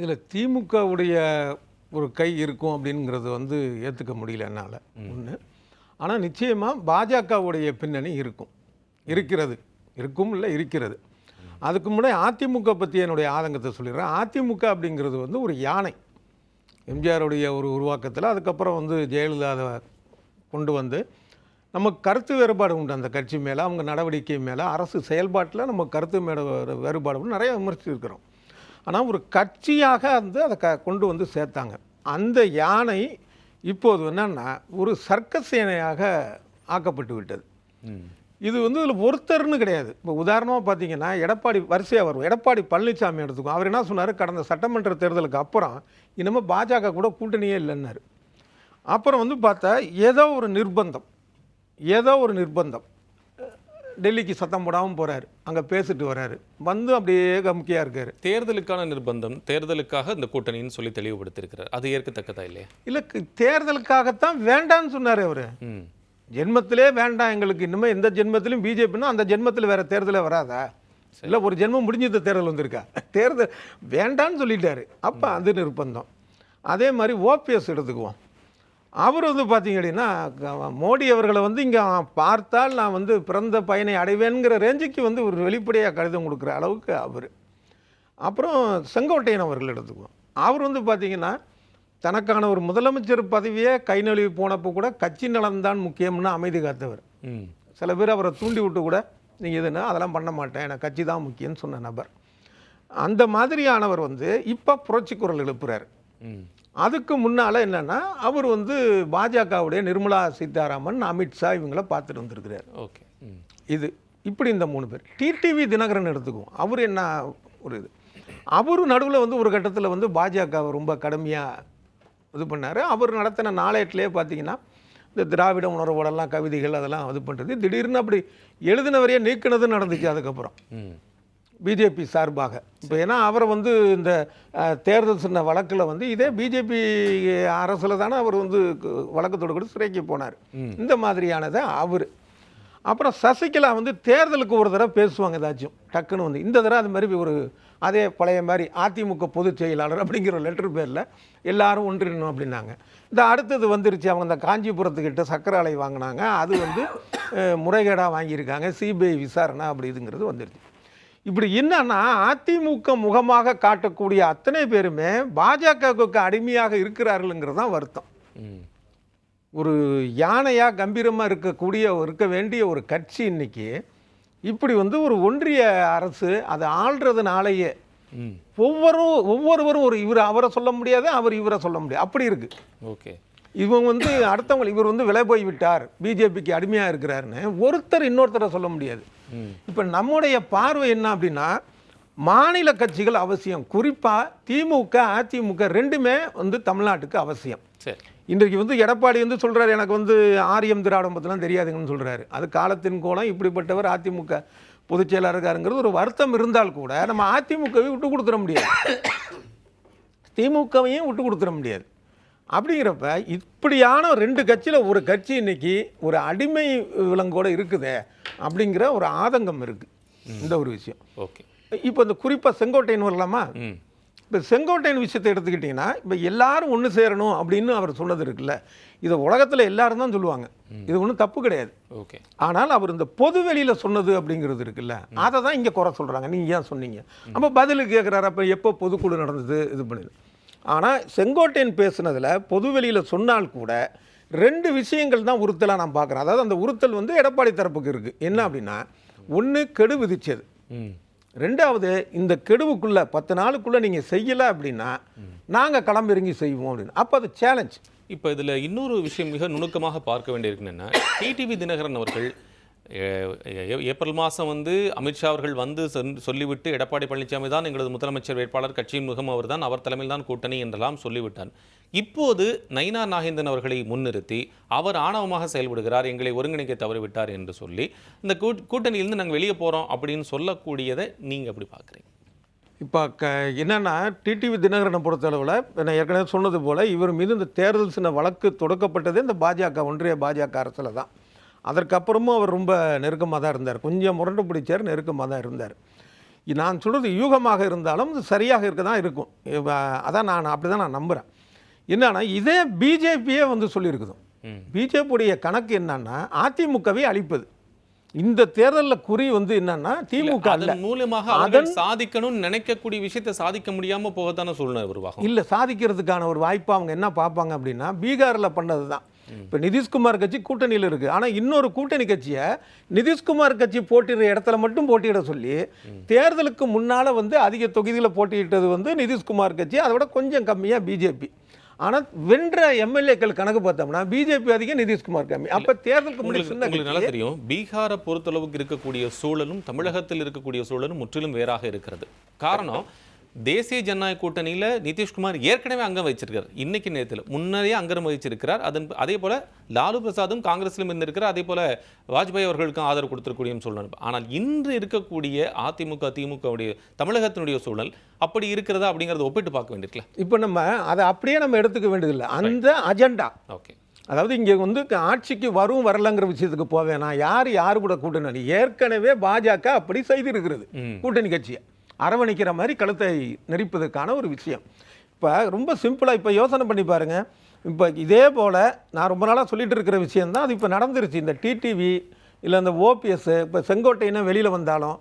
இதில் திமுகவுடைய ஒரு கை இருக்கும் அப்படிங்கிறது வந்து ஏற்றுக்க முடியல என்னால். ஒன்று ஆனால் நிச்சயமாக பாஜகவுடைய பின்னணி இருக்கும். இருக்கிறது. இருக்கும் இல்லை இருக்கிறது. அதுக்கு முன்னாடி அதிமுக பற்றி என்னுடைய ஆதங்கத்தை சொல்லிடுறேன். அதிமுக அப்படிங்கிறது வந்து ஒரு யானை. எம்ஜிஆருடைய ஒரு உருவாக்கத்தில் அதுக்கப்புறம் வந்து ஜெயலலிதா அதை கொண்டு வந்து நமக்கு கருத்து வேறுபாடு உண்டு அந்த கட்சி மேலே அவங்க நடவடிக்கை மேலே அரசு செயல்பாட்டில் நம்ம கருத்து மேட வேறுபாடு நிறைய விமர்சிச்சிருக்கிறோம். ஆனால் ஒரு கட்சியாக வந்து அதை க கொண்டு வந்து சேர்த்தாங்க. அந்த யானை இப்போது என்னன்னா ஒரு சர்க்கஸ் யானையாக ஆக்கப்பட்டு விட்டது. இது வந்து இதில் ஒருத்தர்னு கிடையாது. இப்போ உதாரணமாக பார்த்தீங்கன்னா எடப்பாடி வரிசையாக வரும் எடப்பாடி பழனிசாமி எடுத்துக்கும் அவர் என்ன சொன்னார்? கடந்த சட்டமன்ற தேர்தலுக்கு அப்புறம் இனிமேல் பாஜக கூட கூட்டணியே இல்லைன்னாரு. அப்புறம் வந்து பார்த்தா ஏதோ ஒரு நிர்பந்தம். ஏதோ ஒரு நிர்பந்தம். டெல்லிக்கு சத்தம் போடாமல் போகிறாரு அங்கே பேசிட்டு வராரு. வந்து அப்படியே கமுக்கியாக இருக்கார். தேர்தலுக்கான நிர்பந்தம் தேர்தலுக்காக இந்த கூட்டணின்னு சொல்லி தெளிவுபடுத்தியிருக்கிறார். அது ஏற்கத்தக்கதா இல்லையா? இல்லை தேர்தலுக்காகத்தான் வேண்டான்னு சொன்னார் அவர். ஜென்மத்திலே வேண்டாம். எங்களுக்கு இனிமேல் எந்த ஜென்மத்திலும் பிஜேபின்னா அந்த ஜென்மத்தில் வேற தேர்தலே வராதா? இல்லை ஒரு ஜென்மம் முடிஞ்சது தேர்தல் வந்திருக்கா? தேர்தல் வேண்டான்னு சொல்லிட்டாரு. அப்போ அது நிர்பந்தம். அதே மாதிரி ஓபிஎஸ் எடுத்துக்குவோம். அவர் வந்து பார்த்தீங்க அப்படின்னா மோடி அவர்களை வந்து இங்கே பார்த்தால் நான் வந்து பிறந்த பயனை அடைவேங்கிற ரேஞ்சுக்கு வந்து ஒரு வெளிப்படையாக கடிதம் கொடுக்குற அளவுக்கு அவர். அப்புறம் செங்கோட்டையன் அவர்கள் எடுத்துக்குவோம். அவர் வந்து பார்த்தீங்கன்னா தனக்கான ஒரு முதலமைச்சர் பதவியே கை நழுவி போனப்போ கூட கட்சி நலன்தான் முக்கியம்னு அமைதி காத்தவர். சில பேர் அவரை தூண்டி விட்டு கூட நீங்கள் இதுன்னா அதெல்லாம் பண்ண மாட்டேன் எனக்கு கட்சி தான் முக்கியம்னு சொன்ன நபர். அந்த மாதிரியானவர் வந்து இப்போ புரட்சி குரல் எழுப்புறாரு. அதுக்கு முன்னால் என்னென்னா அவர் வந்து பாஜகவுடைய நிர்மலா சீதாராமன் அமித்ஷா இவங்கள பார்த்துட்டு வந்திருக்கிறார். ஓகே. இது இப்படி இந்த மூணு பேர். டிடிவி தினகரன் எடுத்துக்குவோம். அவர் என்ன ஒரு இது? அவரு நடுவில் வந்து ஒரு கட்டத்தில் வந்து பாஜகவை ரொம்ப கடுமையாக இது பண்ணார். அவர் நடத்தின நாளேட்டிலே பார்த்தீங்கன்னா இந்த திராவிட உணர்வோடெல்லாம் கவிதைகள் அதெல்லாம் இது பண்ணுறது திடீர்னு அப்படி எழுதினவரையே நீக்கினது நடந்துச்சு அதுக்கப்புறம். பிஜேபி சார்பாக. இப்போ ஏன்னா அவரை வந்து இந்த தேர்தல் சொன்ன வழக்கில் வந்து இதே பிஜேபி அரசில் தானே அவர் வந்து வழக்கு தொடுக்கிட்டு சிறைக்கு போனார். இந்த மாதிரியானதை அவர். அப்புறம் சசிகலா வந்து தேர்தலுக்கு ஒரு தடவை பேசுவாங்க ஏதாச்சும் டக்குன்னு வந்து. இந்த தடவை அது மாதிரி ஒரு அதே பழைய மாதிரி அதிமுக பொதுச் செயலாளர் அப்படிங்கிற லெட்டர் பேரில் எல்லாரும் ஒன்றிடணும் அப்படின்னாங்க. இந்த அடுத்தது வந்துருச்சு அவங்க இந்த காஞ்சிபுரத்துக்கிட்ட சக்கரை ஆலை வாங்கினாங்க. அது வந்து முறைகேடாக வாங்கியிருக்காங்க. சிபிஐ விசாரணை அப்படி இதுங்கிறது வந்துருச்சு. இப்படி என்னன்னா அதிமுக முகமாக காட்டக்கூடிய அத்தனை பேருமே பாஜகவுக்கு அடிமையாக இருக்கிறார்களுங்கிறது தான் வருத்தம். ம். ஒரு யானையாக கம்பீரமாக இருக்கக்கூடிய இருக்க வேண்டிய ஒரு கட்சி இன்னைக்கு இப்படி வந்து ஒரு ஒன்றிய அரசு அதை ஆள்றதுனாலேயே ஒவ்வொரு ஒவ்வொருவரும் ஒரு இவர் அவரை சொல்ல முடியாது அவர் இவரை சொல்ல முடியாது. அப்படி இருக்கு. ஓகே. இவங்க வந்து அடுத்தவங்க இவர் வந்து விலை போய் விட்டார். பிஜேபிக்கு அடிமையாக இருக்கிறாருன்னு ஒருத்தர் இன்னொருத்தரை சொல்ல முடியாது. இப்போ நம்முடைய பார்வை என்ன அப்படின்னா மாநில கட்சிகள் அவசியம். குறிப்பாக திமுக அதிமுக ரெண்டுமே வந்து தமிழ்நாட்டுக்கு அவசியம். சரி. இன்றைக்கு வந்து எடப்பாடி வந்து சொல்றாரு எனக்கு வந்து ஆரியம் திராவிடம் பற்றிலாம் தெரியாதுங்கன்னு சொல்றாரு. அது காலத்தின் கோலம் இப்படிப்பட்டவர் அதிமுக பொதுச் செயலாளர் இருக்காருங்கிறது ஒரு வருத்தம் இருந்தால் கூட நம்ம அதிமுகவை விட்டு கொடுத்துட முடியாது. திமுகவையும் விட்டு கொடுத்துட முடியாது. அப்படிங்கிறப்ப இப்படியான ரெண்டு கட்சியில் ஒரு கட்சி இன்னைக்கு ஒரு அடிமை விலங்கோட இருக்குதே அப்படிங்கிற ஒரு ஆதங்கம் இருக்குது இந்த ஒரு விஷயம். ஓகே. இப்போ இந்த குறிப்பாக செங்கோட்டையன் வரலாமா? இப்போ செங்கோட்டையன் விஷயத்தை எடுத்துக்கிட்டிங்கன்னா இப்போ எல்லாரும் ஒன்று சேரணும் அப்படின்னு அவர் சொன்னது இருக்குல்ல. இதை உலகத்தில் எல்லாரும் தான் சொல்லுவாங்க. இது ஒன்றும் தப்பு கிடையாது. ஓகே. ஆனால் அவர் இந்த பொது வெளியில் சொன்னது அப்படிங்கிறது இருக்குல்ல. அதை தான் இங்கே குறை சொல்கிறாங்க நீங்கள் ஏன் சொன்னீங்க? அப்போ பதில் கேட்குறாரு அப்போ எப்போ பொதுக்குழு நடந்தது? இது பண்ணுது ஆனால் செங்கோட்டையன் பேசுனதில் பொது வெளியில் சொன்னால் கூட ரெண்டு விஷயங்கள் தான் உறுத்தலாக நான் பார்க்குறேன் அதாவது அந்த உறுத்தல் வந்து எடப்பாடி தரப்புக்கு இருக்குது என்ன அப்படின்னா ஒன்று கெடு விதிச்சது. ரெண்டாவது இந்த கெடுவுக்குள்ள பத்து நாளுக்குள்ள நீங்க செய்யல அப்படின்னா நாங்க களம்பிறங்கி செய்வோம் அப்படின்னு. அப்போ அது சேலஞ்ச் இப்போ இதில் இன்னொரு விஷயம் மிக நுணுக்கமாக பார்க்க வேண்டியிருக்கு என்னன்னா டிடிவி தினகரன் அவர்கள் ஏப்ரல் மாதம் வந்து அமித்ஷா அவர்கள் வந்து சொல்லிவிட்டு எடப்பாடி பழனிசாமி தான் எங்களது முதலமைச்சர் வேட்பாளர் கட்சியின் முகம் அவர் தான் அவர் தலைமையில் தான் கூட்டணி என்றெல்லாம் சொல்லிவிட்டார். இப்போது நைனா நாகேந்திரன் அவர்களை முன்னிறுத்தி அவர் ஆணவமாக செயல்படுகிறார் எங்களை ஒருங்கிணைக்க தவறிவிட்டார் என்று சொல்லி இந்த கூட்- கூட்டணியிலிருந்து நாங்கள் வெளியே போகிறோம் அப்படின்னு சொல்லக்கூடியதை நீங்கள் எப்படி பார்க்குறீங்க? இப்போ க என்னென்னா டிடிவி தினகரனை பொறுத்தளவில் நான் ஏற்கனவே சொன்னது போல இவர் மீது இந்த தேர்தல் சின்ன வழக்கு தொடக்கப்பட்டதே இந்த பாஜக ஒன்றிய பாஜக அரசில் தான் அதற்கப்புறமும் அவர் ரொம்ப நெருக்கமாக தான் இருந்தார். கொஞ்சம் முரண்டு பிடிச்சார் நெருக்கமாக தான் இருந்தார். நான் சொல்கிறது யூகமாக இருந்தாலும் இது சரியாக இருக்க தான் இருக்கும். அதான் நான் அப்படி தான் நான் நம்புகிறேன் என்னன்னா இதே பிஜேபியே வந்து சொல்லியிருக்குது. பிஜேபியுடைய கணக்கு என்னன்னா அதிமுகவை அழிப்பது. இந்த தேர்தலில் குறி வந்து என்னன்னா திமுக அதன் மூலமாக அவர்கள் சாதிக்கணும்னு நினைக்கக்கூடிய விஷயத்தை சாதிக்க முடியாம போகத்தான சூழ்நிலை உருவாகும். இல்லை சாதிக்கிறதுக்கான ஒரு வாய்ப்பு அவங்க என்ன பார்ப்பாங்க அப்படின்னா பீகாரில் பண்ணது தான் இப்போ நிதிஷ்குமார் கட்சி கூட்டணியில் இருக்குது ஆனால் இன்னொரு கூட்டணி கட்சியை நிதிஷ்குமார் கட்சி போட்டியிடுற இடத்துல மட்டும் போட்டியிட சொல்லி தேர்தலுக்கு முன்னால் வந்து அதிக தொகுதியில் போட்டியிட்டது வந்து நிதிஷ்குமார் கட்சி. அதை விட கொஞ்சம் கம்மியாக பிஜேபி. ஆனால் வென்ற எம்எல்ஏக்கள் கணக்கு பார்த்தோம்னா பிஜேபி அதிகம் நிதிஷ்குமார் கம்மி. அப்போ தேர்தலுக்கு முன்னாடி நல்லா தெரியும். பீகாரை பொறுத்தளவுக்கு இருக்கக்கூடிய சூழலும் தமிழகத்தில் இருக்கக்கூடிய சூழலும் முற்றிலும் வேறாக இருக்கிறது. காரணம் தேசிய ஜனநாயக கூட்டணியில நிதிஷ்குமார் ஏற்கனவே அங்கம் வச்சிருக்கார் இன்னைக்கு நேரத்தில். முன்னரே அங்கம் வச்சிருக்கிறார் அதன் அதே போல லாலு பிரசாதும் காங்கிரஸ்லும் இருந்திருக்கிறார். அதே போல வாஜ்பாய் அவர்களுக்கும் ஆதரவு கொடுத்திருக்கூடிய சூழல் ஆனால் இன்று இருக்கக்கூடிய அதிமுக திமுகவுடைய தமிழகத்தினுடைய சூழல் அப்படி இருக்கிறதா அப்படிங்கறத ஒப்பிட்டு பார்க்க வேண்டியிருக்கல இப்போ நம்ம அதை அப்படியே நம்ம எடுத்துக்க வேண்டியதில்லை. அந்த அஜெண்டா. ஓகே அதாவது இங்கே வந்து ஆட்சிக்கு வரும் வரலங்கிற விஷயத்துக்கு போவேனா? யார் யார் கூட கூட்டணி? ஏற்கனவே பாஜக அப்படி செய்திருக்கிறது. கூட்டணி கட்சியை. அரவணைக்கிற மாதிரி கழுத்தை நெரிப்பதற்கான ஒரு விஷயம். இப்போ ரொம்ப சிம்பிளாக இப்போ யோசனை பண்ணி பாருங்க. இப்போ இதே போல் நான் ரொம்ப நாளாக சொல்லிட்டு இருக்கிற விஷயம்தான் அது இப்போ நடந்துருச்சு. இந்த டிடிவி இல்லை இந்த ஓபிஎஸ் இப்போ செங்கோட்டையினா வெளியில் வந்தாலும்.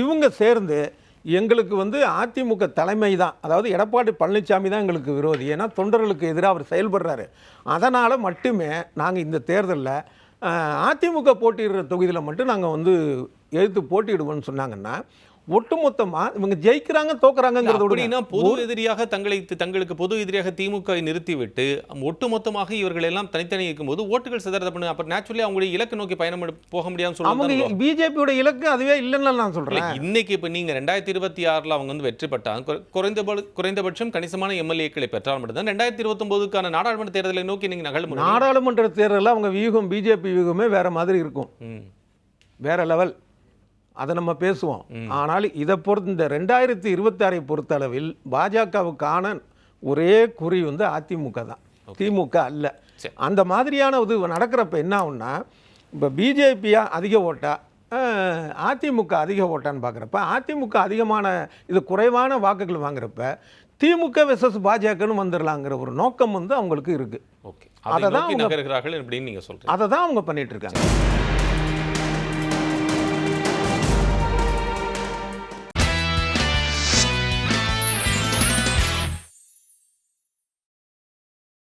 இவங்க சேர்ந்து எங்களுக்கு வந்து அதிமுக தலைமை தான் அதாவது எடப்பாடி பழனிசாமி தான் எங்களுக்கு விரோதி. ஏன்னா தொண்டர்களுக்கு எதிராக அவர் செயல்படுறாரு. அதனால் மட்டுமே நாங்கள் இந்த தேர்தலில் அதிமுக போட்டியிடுற தொகுதியில் மட்டும் நாங்கள் வந்து எதிர்த்து போட்டியிடுவோம்னு சொன்னாங்கன்னா ஒட்டுமொத்தமாக இவங்க ஜெயிக்கிறாங்க தோக்குறாங்கங்கிறத விட அப்படின்னா பொது எதிரியாக தங்களை தங்களுக்கு பொது எதிரியாக திமுக நிறுத்திவிட்டு ஒட்டுமொத்தமாக இவர்கள் எல்லாம் தனித்தனி இருக்கும்போது ஓட்டுகள் சிதறத பண்ணு அப்ப நேச்சுரலி அவங்களுடைய இலக்கு நோக்கி பயணம் போக முடியாதுன்னு சொல்லுவாங்க பிஜேபியோட இலக்கு அதுவே இல்லைன்னு நான் சொல்கிறேன் இன்னைக்கு இப்ப நீங்க ரெண்டாயிரத்தி இருபத்தி ஆறுல அவங்க வந்து வெற்றி பெற்றாங்க. குறை- குறைந்தப குறைந்தபட்சம் கணிசமான எம்எல்ஏக்களை பெற்றால் மட்டும்தான் ரெண்டாயிரத்தி இருபத்தொன்பதுக்கான நாடாளுமன்ற தேர்தலை நோக்கி நீங்க நகல் நாடாளுமன்ற தேர்தலில் அவங்க வியூகம் பிஜேபி வியூகமே வேற மாதிரி இருக்கும். வேற லெவல் அதை நம்ம பேசுவோம். ஆனால் இதை பொறுத்து இந்த ரெண்டாயிரத்தி இருபத்தாறை பொறுத்தளவில் பாஜகவுக்கான ஒரே குறி வந்து அதிமுக தான். திமுக அல்ல. அந்த மாதிரியான இது நடக்கிறப்ப என்ன ஆகும்னா இப்போ பிஜேபியா அதிக ஓட்டா அதிமுக அதிக ஓட்டான்னு பார்க்குறப்ப அதிமுக அதிகமான இது குறைவான வாக்குகள் வாங்குறப்ப திமுக வெர்சஸ் பாஜகன்னு வந்துடலாங்கிற ஒரு நோக்கம் வந்து அவங்களுக்கு இருக்குது ஓகே. அதை தான் நகர்கிறார்கள் அப்படின்னு நீங்க சொல்றீங்க. அதை தான் அவங்க பண்ணிட்டு இருக்காங்க.